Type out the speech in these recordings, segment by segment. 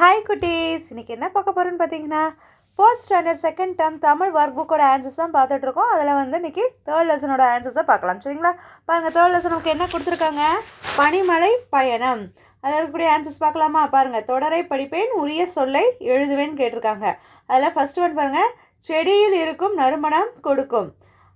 Hi குட்டீஸ். இன்றைக்கி என்ன பார்க்க போகிறோன்னு பார்த்தீங்கன்னா fourth standard second term Tamil work புக்கோட ஆன்சர்ஸ் தான் பார்த்துட்ருக்கோம் அதில் வந்து இன்றைக்கி தேர்ட் லெசனோட ஆன்சர்ஸை பார்க்கலாம். சரிங்களா? பாருங்கள் தேர்ட் லெசன் நமக்கு என்ன கொடுத்துருக்காங்க? பனிமலை பயணம். அதில் இருக்கக்கூடிய ஆன்சர்ஸ் பார்க்கலாமா? பாருங்கள் தொடரை படிப்பேன் உரிய சொல்லை எழுதுவேன்னு கேட்டிருக்காங்க. அதில் ஃபஸ்ட்டு ஒன் பாருங்கள் செடியில் இருக்கும் நறுமணம் கொடுக்கும்.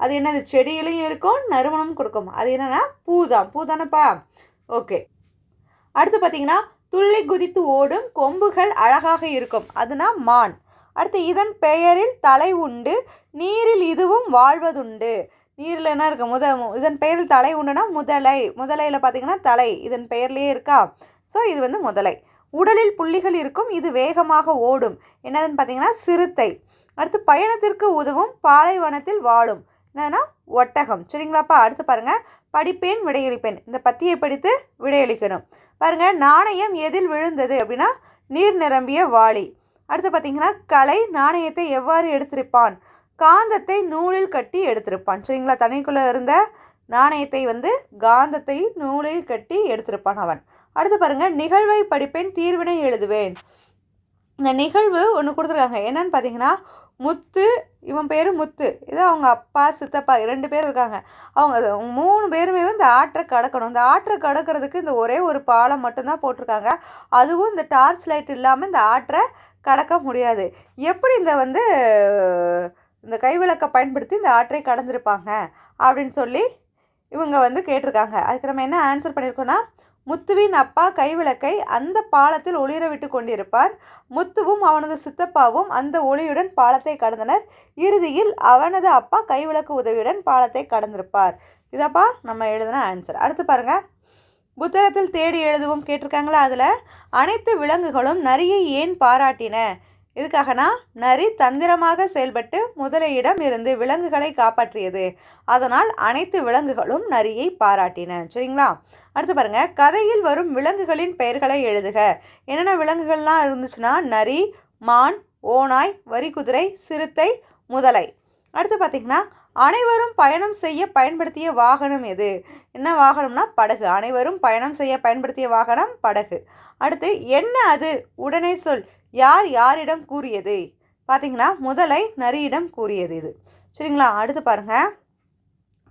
அது என்னது? செடியிலையும் இருக்கும் நறுமணம் கொடுக்கும். அது என்னன்னா பூ தான் பூ தானேப்பா? ஓகே அடுத்து பார்த்தீங்கன்னா துள்ளி குதித்து ஓடும் கொம்புகள் அழகாக இருக்கும். அதுனா மான். அடுத்து இதன் பெயரில் தலை உண்டு நீரில் இதுவும் வாழ்வதுண்டு. நீரில் என்ன இருக்குது முத இதன் பெயரில் தலை உண்டுனா முதலை. முதலையில் பார்த்திங்கன்னா தலை. இதன் பெயர்லேயே இருக்கா? ஸோ இது வந்து முதலை. உடலில் புள்ளிகள் இருக்கும் இது வேகமாக ஓடும். என்னதுன்னு பார்த்தீங்கன்னா சிறுத்தை. அடுத்து பயணத்திற்கு உதவும் பாலைவனத்தில் வாழும். என்னன்னா ஒட்டகம். சரிங்களாப்பா அடுத்து பாருங்கள் படிப்பேன் விடையளிப்பேன். இந்த பத்தியை படித்து விடையளிக்கணும். பாருங்கள் நாணயம் எதில் விழுந்தது அப்படின்னா நீர் நிரம்பிய வாளி. அடுத்து பார்த்தீங்கன்னா கலை நாணயத்தை எவ்வாறு எடுத்திருப்பான்? காந்தத்தை நூலில் கட்டி எடுத்திருப்பான். சரிங்களா? தனிக்குள்ளே இருந்த நாணயத்தை வந்து காந்தத்தை நூலில் கட்டி எடுத்திருப்பான் அவன். அடுத்து பாருங்கள் நிகழ்வை படிப்பேன் தீர்வினை எழுதுவேன். இந்த நிகழ்வு ஒன்று கொடுத்துருக்காங்க. என்னன்னு பார்த்தீங்கன்னா முத்து இவன் பேர் முத்து. இது அவங்க அப்பா சித்தப்பா ரெண்டு பேர் இருக்காங்க. அவங்க மூணு பேருமே வந்து இந்த ஆற்றை கடக்கணும். இந்த ஆற்றை கடக்கிறதுக்கு இந்த ஒரே ஒரு பாலம் மட்டும்தான் போட்டிருக்காங்க. அதுவும் இந்த டார்ச் லைட் இல்லாமல் இந்த ஆற்றை கடக்க முடியாது. எப்படி இந்த வந்து இந்த கைவிளக்கை பயன்படுத்தி இந்த ஆற்றை கடந்திருப்பாங்க? அப்படின்னு சொல்லி இவங்க வந்து கேட்டிருக்காங்க. அதுக்கு நம்ம என்ன ஆன்சர் பண்ணியிருக்கோன்னா முத்துவின் அப்பா கைவிளக்கை அந்த பாலத்தில் ஒளிர விட்டு கொண்டிருப்பார். முத்துவும் அவனது சித்தப்பாவும் அந்த ஒளியுடன் பாலத்தை கடந்தனர். இறுதியில் அவனது அப்பா கைவிளக்கு உதவியுடன் பாலத்தை கடந்திருப்பார். இதப்பா நம்ம எழுதின ஆன்சர் அடுத்து பாருங்க. புத்தகத்தில் தேடி எழுதுவோம் கேட்டிருக்காங்களா அதில்? அனைத்து விலங்குகளும் நரியை ஏன் பாராட்டின? இதுக்காகனா? நரி தந்திரமாக செயல்பட்டு முதலையிடம் இருந்து விலங்குகளை காப்பாற்றியது. அதனால் அனைத்து விலங்குகளும் நரியை பாராட்டின. சரிங்களா? அடுத்து பாருங்கள் கதையில் வரும் விலங்குகளின் பெயர்களை எழுதுக. என்னென்ன விலங்குகள்லாம் இருந்துச்சுன்னா நரி மான் ஓநாய் வரிக்குதிரை சிறுத்தை முதலை. அடுத்து பார்த்தீங்கன்னா அனைவரும் பயணம் செய்ய பயன்படுத்திய வாகனம் எது? என்ன வாகனம்னா படகு. அனைவரும் பயணம் செய்ய பயன்படுத்திய வாகனம் படகு. அடுத்து என்ன அது? உடனே சொல். யார் யாரிடம் கூறியது? பார்த்தீங்கன்னா முதலை நரியிடம் கூறியது இது. சரிங்களா? அடுத்து பாருங்கள்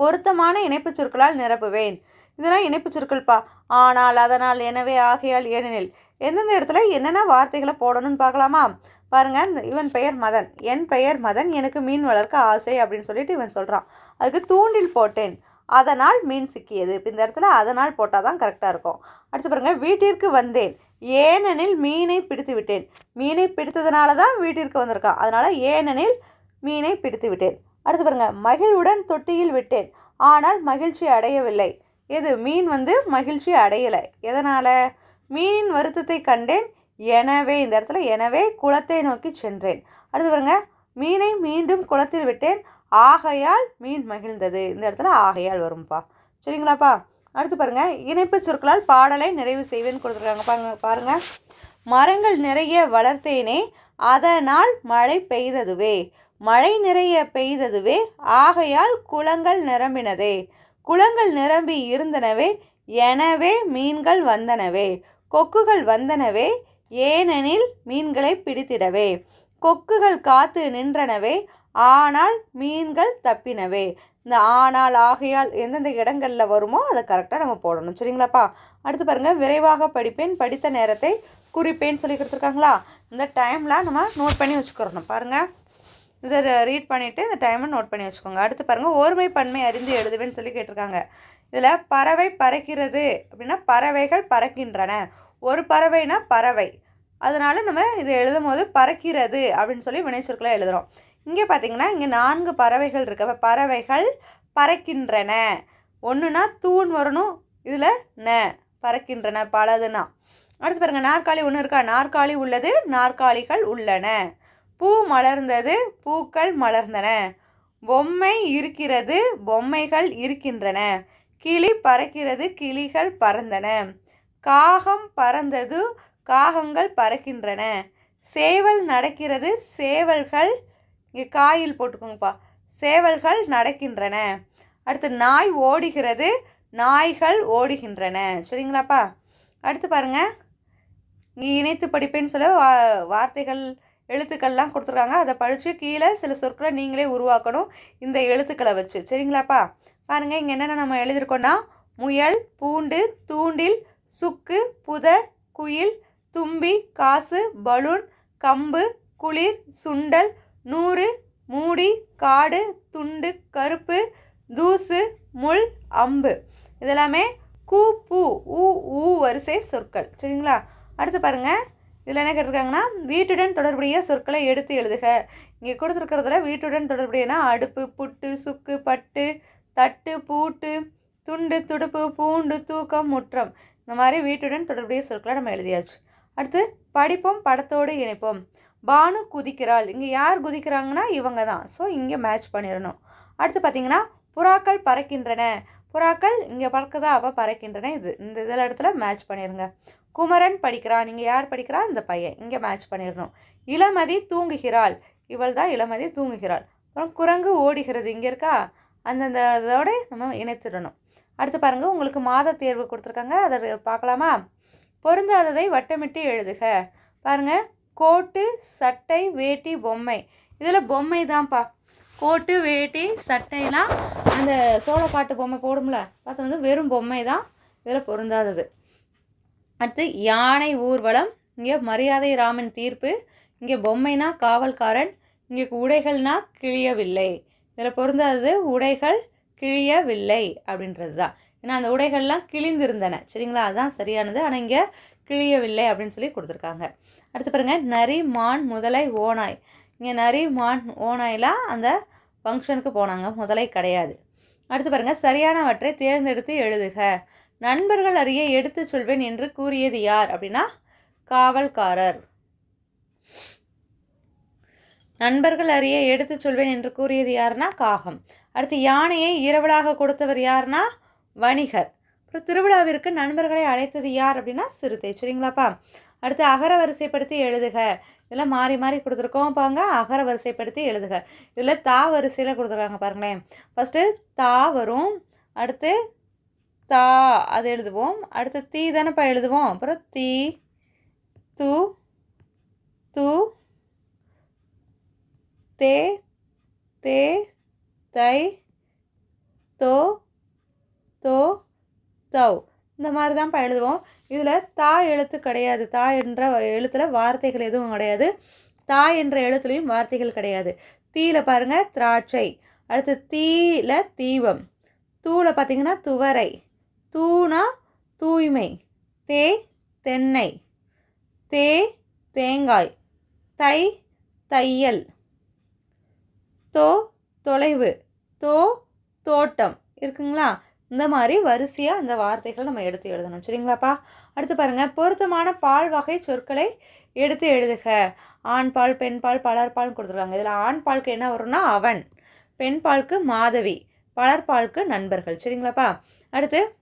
பொருத்தமான இணைப்புச் சொற்களால் நிரப்புவேன். இதெல்லாம் இணைப்புச் சொற்கள்ப்பா ஆனால் அதனால் எனவே ஆகையால் ஏனெனில் எந்தெந்த இடத்துல என்னென்ன வார்த்தைகளை போடணும்னு பார்க்கலாமா? பாருங்க இந்த இவன் பெயர் மதன். என் பெயர் மதன் எனக்கு மீன் வளர்க்க ஆசை அப்படின்னு சொல்லிட்டு இவன் சொல்கிறான் அதுக்கு தூண்டில் போட்டேன். அதனால் மீன் சிக்கியது. இப்போ இந்த இடத்துல அதனால் போட்டால் தான் கரெக்டாக இருக்கும். அடுத்து பாருங்க வீட்டிற்கு வந்தேன். ஏனெனில் மீனை பிடித்து விட்டேன். மீனை பிடித்ததுனால தான் வீட்டிற்கு வந்திருக்கான். அதனால் ஏனெனில் மீனை பிடித்து விட்டேன். அடுத்து பாருங்க மகிழ்வுடன் தொட்டியில் விட்டேன். ஆனால் மகிழ்ச்சி அடையவில்லை. எது? மீன் வந்து மகிழ்ச்சி அடையலை. எதனால்? மீனின் வருத்தத்தை கண்டேன். எனவே இந்த இடத்துல எனவே குளத்தை நோக்கி சென்றேன். அடுத்து பாருங்க. மீனை மீண்டும் குளத்தில் விட்டேன். ஆகையால் மீன் மகிழ்ந்தது. இந்த இடத்துல ஆகையால் வரும்பா. சரிங்களாப்பா? அடுத்து பாருங்க. இணைப்பு சொற்களால் பாடலை நிறைவு செய்வேன்னு கொடுத்துருக்காங்க. பாருங்க பாருங்க. மரங்கள் நிறைய வளர்த்தேனே அதனால் மழை பெய்ததுவே. மழை நிறைய பெய்ததுவே ஆகையால் குளங்கள் நிரம்பினதே. குளங்கள் நிரம்பி இருந்தனவே எனவே மீன்கள் வந்தனவே. கொக்குகள் வந்தனவே ஏனெனில் மீன்களை பிடித்திடவே. கொக்குகள் காத்து நின்றனவே ஆனால் மீன்கள் தப்பினவே. இந்த ஆனால் ஆகையால் எந்தெந்த இடங்களில் வருமோ அதை கரெக்டாக நம்ம போடணும். சரிங்களாப்பா? அடுத்து பாருங்கள் விரைவாக படிப்பேன் படித்த நேரத்தை குறிப்பேன்னு சொல்லி கொடுத்துருக்காங்களா? இந்த டைமில் நம்ம நோட் பண்ணி வச்சுக்கிறணும். பாருங்கள் இதை ரீட் பண்ணிவிட்டு இந்த டைமை நோட் பண்ணி வச்சுக்கோங்க. அடுத்து பாருங்கள் ஒருமை பன்மை அறிந்து எழுதுவேன்னு சொல்லி கேட்டிருக்காங்க. இதில் பறவை பறக்கிறது அப்படின்னா பறவைகள் பறக்கின்றன. ஒரு பறவைனா பறவை. அதனால் நம்ம இதை எழுதும் போது பறக்கிறது அப்படின்னு சொல்லி வினைச்சொற்களை எழுதுகிறோம் இங்கே பார்த்தீங்கன்னா இங்கே நான்கு பறவைகள் இருக்கு. அப்போ பறவைகள் பறக்கின்றன. ஒன்றுனா தூண் வரணும் இதில் ந பறக்கின்றன பலதுனா அடுத்து பாருங்கள் நாற்காலி ஒன்று இருக்கா? நாற்காலி உள்ளது நாற்காலிகள் உள்ளன. பூ மலர்ந்தது பூக்கள் மலர்ந்தன. பொம்மை இருக்கிறது பொம்மைகள் இருக்கின்றன. கிளி பறக்கிறது கிளிகள் பறந்தன. காகம் பறந்தது காகங்கள் பறக்கின்றன. சேவல் நடக்கிறது சேவல்கள் இங்கே காயில் போட்டுக்கோங்கப்பா. சேவல்கள் நடக்கின்றன. அடுத்து நாய் ஓடுகிறது நாய்கள் ஓடுகின்றன. சரிங்களாப்பா? அடுத்து பாருங்க. இங்கே இணைத்து படிப்பேன்னு சொல்ல வா வார்த்தைகள் எழுத்துக்கள்லாம் கொடுத்துருக்காங்க. அதை படித்து கீழே சில சொற்களை நீங்களே உருவாக்கணும். இந்த எழுத்துக்களை வச்சு. சரிங்களாப்பா? பாருங்கள் இங்கே என்னென்ன நம்ம எழுதியிருக்கோன்னா முயல் பூண்டு தூண்டில் சுக்கு புதர் குயில் தும்பி காசு பலூன் கம்பு குளிர் சுண்டல் நூறு மூடி காடு துண்டு கருப்பு தூசு முள் அம்பு. இதெல்லாமே கூ பூ ஊ ஊ வரிசை சொற்கள். சரிங்களா? அடுத்து பாருங்கள் இதில் என்ன கேட்டிருக்காங்கன்னா வீட்டுடன் தொடர்புடைய சொற்களை எடுத்து எழுதுக. இங்கே கொடுத்துருக்கிறதுல வீட்டுடன் தொடர்புடையனா? அடுப்பு புட்டு சுக்கு பட்டு தட்டு பூட்டு துண்டு துடுப்பு பூண்டு தூக்கம் முற்றம். இந்த மாதிரி வீட்டுடன் தொடர்புடைய சொற்களை நம்ம எழுதியாச்சு. அடுத்து படிப்போம் படத்தோடு இணைப்போம். பானு குதிக்கிறாள். இங்கே யார் குதிக்கிறாங்கன்னா இவங்க தான். ஸோ இங்கே மேட்ச் பண்ணிடணும். அடுத்து பார்த்தீங்கன்னா புறாக்கள் பறக்கின்றன. புறாக்கள் இங்கே பறக்குதா? அப்போ பறக்கின்றன. இது இந்த இதில் இடத்துல மேட்ச் பண்ணிடுங்க. குமரன் படிக்கிறான் இங்கே யார் படிக்கிறா? இந்த பையன். இங்கே மேட்ச் பண்ணிடணும் இளமதி தூங்குகிறாள். இவள் தான் இளமதி தூங்குகிறாள். அப்புறம் குரங்கு ஓடுகிறது. இங்கே இருக்கா? அந்தந்த இதோட நம்ம இணைத்திடணும். அடுத்து பாருங்கள் உங்களுக்கு மாத தேர்வு கொடுத்துருக்காங்க. அதை பார்க்கலாமா? பொருந்தாததை வட்டமிட்டு எழுதுக. பாருங்கள் கோட்டு சட்டை வேட்டி பொம்மை. இதில் பொம்மை தான்ப்பா. கோட்டு வேட்டி சட்டைலாம் அந்த சோளக்காட்டு பொம்மை போடும்ல? பார்த்து வந்து வெறும் பொம்மை தான். இதில் பொருந்தாதது. அடுத்து யானை ஊர்வலம் இங்கே மரியாதை ராமன் தீர்ப்பு இங்கே பொம்மைனா காவல்காரன் இங்கே உடைகள்னா கிழியவில்லை. இதில் பொருந்தாதது உடைகள் கிழியவில்லை அப்படின்றது தான் ஏன்னா அந்த உடைகள்லாம் கிழிந்திருந்தன. சரிங்களா? அதுதான் சரியானது. ஆனால் இங்கே கிழியவில்லை அப்படின்னு சொல்லி கொடுத்துருக்காங்க. அடுத்து பாருங்கள் நரி மான் முதலை ஓனாய் இங்கே நரி மான் ஓனாய்லாம் அந்த ஃபங்க்ஷனுக்கு போனாங்க. முதலை கிடையாது. அடுத்து பாருங்கள் சரியானவற்றை தேர்ந்தெடுத்து எழுதுக. நண்பர்கள் அறிய எடுத்துச் சொல்வேன் என்று கூறியது யார் அப்படின்னா காவல்காரர். நண்பர்கள் அறிய எடுத்துச் சொல்வேன் என்று கூறியது யாருன்னா காகம். அடுத்து யானையை இரவலாக கொடுத்தவர் யாருன்னா வணிகர். அப்புறம் திருவிழாவிற்கு நண்பர்களை அழைத்தது யார் அப்படின்னா சிறுத்தை. சரிங்களாப்பா? அடுத்து அகர வரிசைப்படுத்தி எழுதுக. இதெல்லாம் மாறி மாறி கொடுத்துருக்கோம் பாங்க அகர வரிசைப்படுத்தி எழுதுக. இதில் தா வரிசையில் கொடுத்துருக்காங்க பாருங்களேன். ஃபஸ்ட்டு தா வரும். அடுத்து தா அது எழுதுவோம். அடுத்து தீ தானேப்பா எழுதுவோம். அப்புறம் தீ து து தே தே தை தோ தோ தவ். இந்த மாதிரி தான்ப்பா எழுதுவோம். இதில் தா எழுத்து கிடையாது. தா என்ற எழுத்தில் வார்த்தைகள் எதுவும் கிடையாது. தா என்ற எழுத்துலேயும் வார்த்தைகள் கிடையாது. தீயில் பாருங்கள் திராட்சை. அடுத்து தீயில் தீபம். தூவில் பார்த்தீங்கன்னா துவரை. தூணா தூய்மை. தே தென்னை. தே தேங்காய். தை தையல். தோ தொலைவு. தோ தோட்டம். இருக்குங்களா? இந்த மாதிரி வரிசையாக அந்த வார்த்தைகள் நம்ம எடுத்து எழுதணும். சரிங்களாப்பா? அடுத்து பாருங்கள் பொருத்தமான பால் வகை சொற்களை எடுத்து எழுதுக. ஆண் பால் பெண் பால் பலர்பால்னு கொடுத்துருக்காங்க. இதில் ஆண் பாலுக்கு என்ன வரும்னா அவன். பெண் பாலுக்கு மாதவி. பலர்பாலுக்கு நண்பர்கள். சரிங்களாப்பா? அடுத்து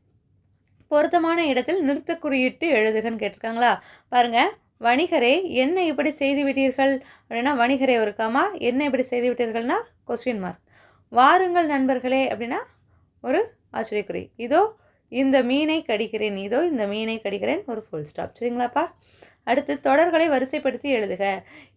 பொருத்தமான இடத்தில் நிறுத்த குறியிட்டு எழுதுகன்னு கேட்டிருக்காங்களா? பாருங்கள் வணிகரே என்ன இப்படி செய்து விட்டீர்கள்? அப்படின்னா வணிகரே இருக்காமா என்ன இப்படி செய்து விட்டீர்கள்னா கொஸ்டின் மார்க் வாருங்கள் நண்பர்களே அப்படின்னா ஒரு ஆச்சரியக்குறி. இதோ இந்த மீனை கடிக்கிறேன் இதோ இந்த மீனை கடிக்கிறேன் ஒரு ஃபுல் ஸ்டாப் சரிங்களாப்பா? அடுத்து தொடர்களை வரிசைப்படுத்தி எழுதுக.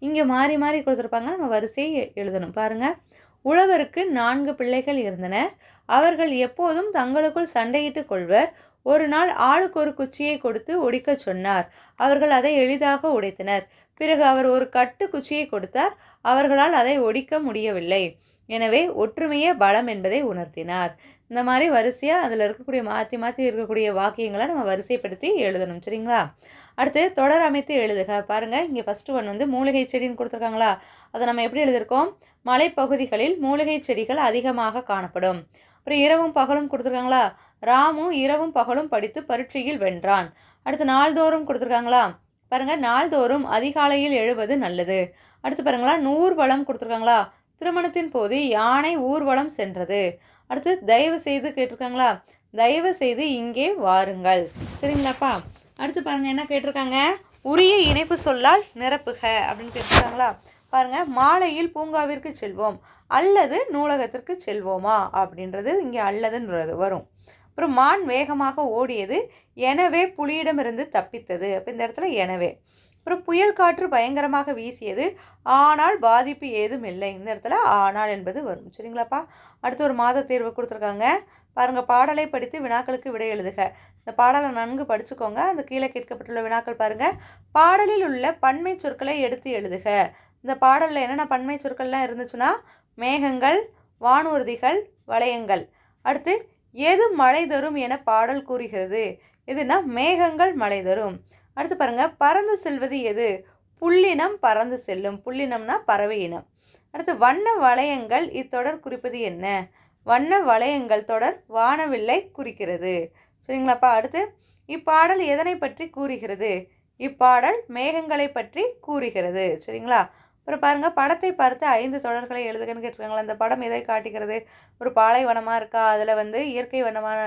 இங்கே மாறி மாறி கொடுத்துருப்பாங்க நம்ம வரிசையை எழுதணும். பாருங்கள் உழவருக்கு நான்கு பிள்ளைகள் இருந்தனர் அவர்கள் எப்போதும் தங்களுக்குள் சண்டையிட்டு கொள்வர். ஒரு நாள் ஆளுக்கு ஒரு குச்சியை கொடுத்து ஒடிக்கச் சொன்னார். அவர்கள் அதை எளிதாக உடைத்தனர். பிறகு அவர் ஒரு கட்டு குச்சியை கொடுத்தார். அவர்களால் அதை ஒடிக்க முடியவில்லை. எனவே ஒற்றுமையே பலம் என்பதை உணர்த்தினார். இந்த மாதிரி வரிசையாக அதில் இருக்கக்கூடிய மாற்றி மாற்றி இருக்கக்கூடிய வாக்கியங்களை நம்ம வரிசைப்படுத்தி எழுதணும். சரிங்களா? அடுத்து தொடர் அமைத்து எழுதுக. பாருங்கள் இங்கே ஃபஸ்ட்டு ஒன் வந்து மூலிகை செடின்னு கொடுத்துருக்காங்களா? அதை நம்ம எப்படி எழுதியிருக்கோம்? மலைப்பகுதிகளில் மூலிகை செடிகள் அதிகமாக காணப்படும். அப்புறம் இரவும் பகலும் கொடுத்துருக்காங்களா? ராமு இரவும் பகலும் படித்து பரீட்சையில் வென்றான். அடுத்து நாள்தோறும் கொடுத்துருக்காங்களா? பாருங்கள் நாள்தோறும் அதிகாலையில் எழுவது நல்லது. அடுத்து பாருங்களா நூர்வளம் கொடுத்துருக்காங்களா? திருமணத்தின் போது யானை ஊர்வலம் சென்றது. அடுத்து தயவு செய்து கேட்டிருக்காங்களா? தயவு செய்து இங்கே வாருங்கள். சரிங்களாப்பா? அடுத்து பாருங்கள் என்ன கேட்டிருக்காங்க? உரிய இணைப்பு சொல்லால் நிரப்புக அப்படின்னு கேட்டிருக்காங்களா? பாருங்கள் மாலையில் பூங்காவிற்கு செல்வோம் அல்லது நூலகத்திற்கு செல்வோமா? அப்படின்றது இங்கே அல்லதுன்றது வரும். அப்புறம் மான் வேகமாக ஓடியது எனவே புலியிடமிருந்து தப்பித்தது. அப்போ இந்த இடத்துல எனவே. அப்புறம் புயல் காற்று பயங்கரமாக வீசியது ஆனால் பாதிப்பு ஏதும் இல்லை. இந்த இடத்துல ஆனால் என்பது வரும். சரிங்களாப்பா? அடுத்து ஒரு மாத தேர்வு கொடுத்துருக்காங்க. பாருங்கள் பாடலை படித்து வினாக்களுக்கு விடை எழுதுக. இந்த பாடலை நன்கு படிச்சுக்கோங்க. அந்த கீழே கேட்கப்பட்டுள்ள வினாக்கள் பாருங்கள் பாடலில் உள்ள பன்மை சொற்களை எடுத்து எழுதுக. இந்த பாடலில் என்னென்ன பன்மை சொற்கள்லாம் இருந்துச்சுன்னா மேகங்கள் வானூர்திகள் வளையங்கள். அடுத்து எது மழை தரும் என பாடல் கூறுகிறது? எதுனா மேகங்கள் மழை தரும் அடுத்து பாருங்கள் பறந்து செல்வது எது? புள்ளினம் பறந்து செல்லும். புள்ளினம்னா பறவை இனம். அடுத்து வண்ண வளையங்கள் இத்தொடர் குறிப்பது என்ன? வண்ண வளையங்கள் தொடர் வானவில்லை குறிக்கிறது. சரிங்களாப்பா? அடுத்து இப்பாடல் எதனை பற்றி கூறுகிறது? இப்பாடல் மேகங்களை பற்றி கூறுகிறது. சரிங்களா? அப்புறம் பாருங்கள் படத்தை பார்த்து ஐந்து தொடர்களை எழுதுகன்னு கேட்டிருக்காங்களா அந்த படம் எதை காட்டுகிறது? ஒரு பாலைவனமாக இருக்கா? அதில் வந்து இயற்கை வண்ணமான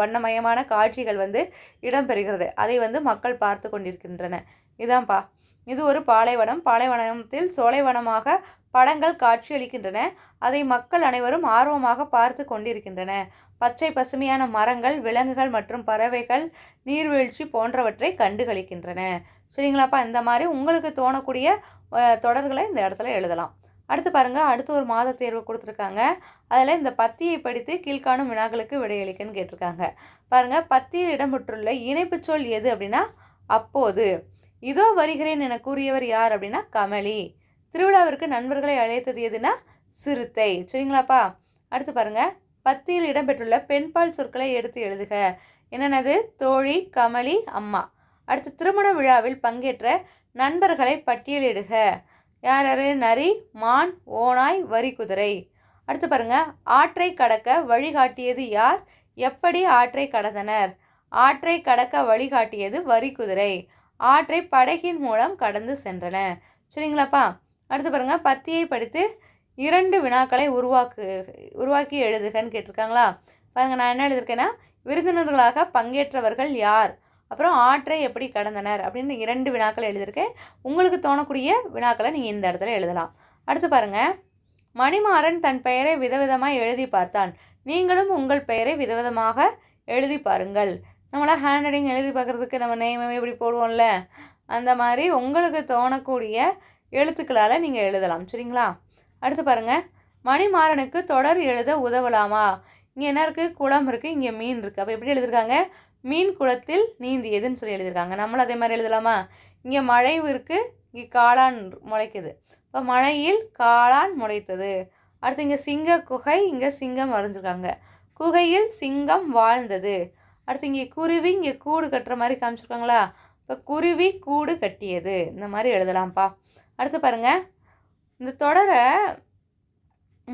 வண்ணமயமான காட்சிகள் வந்து இடம்பெறுகிறது. அதை வந்து மக்கள் பார்த்து கொண்டிருக்கின்றன இதான்ப்பா இது ஒரு பாலைவனம் பாலைவனத்தில் சோலைவனமாக படங்கள் காட்சியளிக்கின்றன. அதை மக்கள் அனைவரும் ஆர்வமாக பார்த்து கொண்டிருக்கின்றன பச்சை பசுமையான மரங்கள் விலங்குகள் மற்றும் பறவைகள் நீர்வீழ்ச்சி போன்றவற்றை கண்டுகளிக்கின்றன. சரிங்களாப்பா? இந்த மாதிரி உங்களுக்கு தோணக்கூடிய தொடர்களை இந்த இடத்துல எழுதலாம். அடுத்து பாருங்கள் அடுத்து ஒரு மாத தேர்வு கொடுத்துருக்காங்க. அதில் இந்த பத்தியை படித்து கீழ்காணும் வினாக்களுக்கு விடையளிக்கன்னு கேட்டிருக்காங்க. பாருங்கள் பத்தியில் இடம்பெற்றுள்ள இணைப்பு சொல் எது அப்படின்னா அப்போது. இதோ வருகிறேன் என கூறியவர் யார் அப்படின்னா கமலி. திருவிழாவிற்கு நண்பர்களை அழைத்தது எதுனா சிறுத்தை. சரிங்களாப்பா? அடுத்து பாருங்கள் பத்தியில் இடம்பெற்றுள்ள பெண்பால் சொற்களை எடுத்து எழுதுக. என்னென்னது? தோழி கமலி அம்மா. அடுத்து திருமண விழாவில் பங்கேற்ற நண்பர்களை பட்டியலிடுக. யார் யார் நரி மான் ஓனாய் வரி குதிரை. அடுத்து பாருங்க. ஆற்றை கடக்க வழிகாட்டியது யார்? எப்படி ஆற்றை கடந்தனர்? ஆற்றை கடக்க வழிகாட்டியது வரி குதிரை. ஆற்றை படகின் மூலம் கடந்து சென்றன. சரிங்களாப்பா? அடுத்து பாருங்கள் பத்தியை படித்து இரண்டு வினாக்களை உருவாக்கு உருவாக்கி எழுதுகன்னு கேட்டிருக்காங்களா? பாருங்கள் நான் என்ன எழுதியிருக்கேன்னா விருந்தினர்களாக பங்கேற்றவர்கள் யார்? அப்புறம் ஆற்றை எப்படி கடந்தனர் அப்படின்னு இரண்டு வினாக்கள் எழுதியிருக்கேன் உங்களுக்கு தோணக்கூடிய வினாக்களை நீங்கள் இந்த இடத்துல எழுதலாம். அடுத்து பாருங்கள் மணிமாறன் தன் பெயரை விதவிதமாக எழுதி பார்த்தான். நீங்களும் உங்கள் பெயரை விதவிதமாக எழுதி பாருங்கள். நம்மளாம் ஹேண்ட் ரைட்டிங் எழுதி பார்க்குறதுக்கு நம்ம நேமே இப்படி போடுவோம்ல. அந்த மாதிரி உங்களுக்கு தோணக்கூடிய எழுத்துக்களால் நீங்கள் எழுதலாம். சரிங்களா? அடுத்து பாருங்கள் மணிமாறனுக்கு தொடர் எழுத உதவலாமா? இங்கே என்ன இருக்குது குளம் இருக்குது இங்கே மீன் இருக்குது அப்போ எப்படி எழுதியிருக்காங்க? மீன் குளத்தில் நீந்தியதுன்னு சொல்லி எழுதியிருக்காங்க. நம்மளும் அதே மாதிரி எழுதலாமா? இங்கே மழை இருக்குது இங்கே காளான் முளைக்குது. இப்போ மழையில் காளான் முளைத்தது. அடுத்து இங்கே சிங்க குகை இங்கே சிங்கம் வரைஞ்சிருக்காங்க. குகையில் சிங்கம் வாழ்ந்தது. அடுத்து இங்கே குருவி இங்கே கூடு கட்டுற மாதிரி காமிச்சிருக்காங்களா? இப்போ குருவி கூடு கட்டியது. இந்த மாதிரி எழுதலாம்ப்பா. அடுத்து பாருங்கள் இந்த தொடரை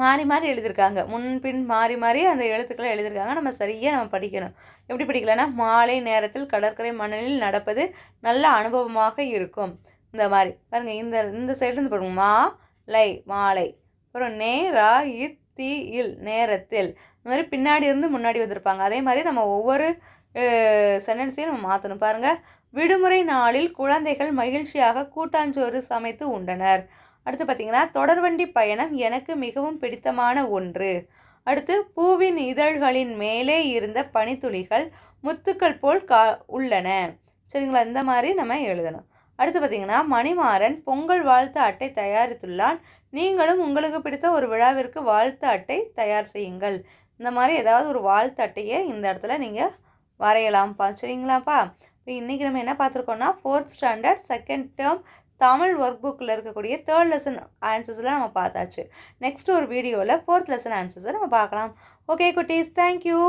மாறி மாறி எழுதியிருக்காங்க. முன் பின் மாறி மாறி அந்த எழுத்துக்களை எழுதியிருக்காங்க. நம்ம சரியாக நம்ம படிக்கணும். எப்படி படிக்கலன்னா மாலை நேரத்தில் கடற்கரை மணலில் நடப்பது நல்ல அனுபவமாக இருக்கும். இந்த மாதிரி. பாருங்கள் இந்த இந்த சைடுலேருந்து பாருங்கள் மா லை மாலை. அப்புறம் நேரா இத்தி இல் நேரத்தில். இந்த மாதிரி பின்னாடி இருந்து முன்னாடி வந்திருப்பாங்க. அதே மாதிரி நம்ம ஒவ்வொரு சென்டென்ஸையும் நம்ம மாற்றணும் பாருங்கள் விடுமுறை நாளில் குழந்தைகள் மகிழ்ச்சியாக கூட்டாஞ்சோறு சமைத்து உண்டனர். அடுத்து பார்த்திங்கன்னா தொடர்வண்டி பயணம் எனக்கு மிகவும் பிடித்தமான ஒன்று. அடுத்து பூவின் இதழ்களின் மேலே இருந்த பனித்துளிகள் முத்துக்கள் போல் கா உள்ளன. சரிங்களா? இந்த மாதிரி நம்ம எழுதணும். அடுத்து பார்த்திங்கன்னா மணிமாறன் பொங்கல் வாழ்த்து அட்டை தயாரித்துள்ளான். நீங்களும் உங்களுக்கு பிடித்த ஒரு விழாவிற்கு வாழ்த்து அட்டை தயார் செய்யுங்கள். இந்த மாதிரி ஏதாவது ஒரு வாழ்த்து அட்டையை இந்த இடத்துல நீங்கள் வரையலாம்ப்பா. சரிங்களாப்பா? இப்போ இன்றைக்கி நம்ம என்ன பார்த்துருக்கோம்னா fourth standard second term Tamil work புக்கில் இருக்கக்கூடிய தேர்ட் லெசன் ஆன்சர்ஸ்லாம் நம்ம பார்த்தாச்சு. நெக்ஸ்ட் ஒரு வீடியோவில் ஃபோர்த் லெசன் ஆன்சர்ஸை நம்ம பார்க்கலாம். ஓகே குட்டீஸ் தேங்க்யூ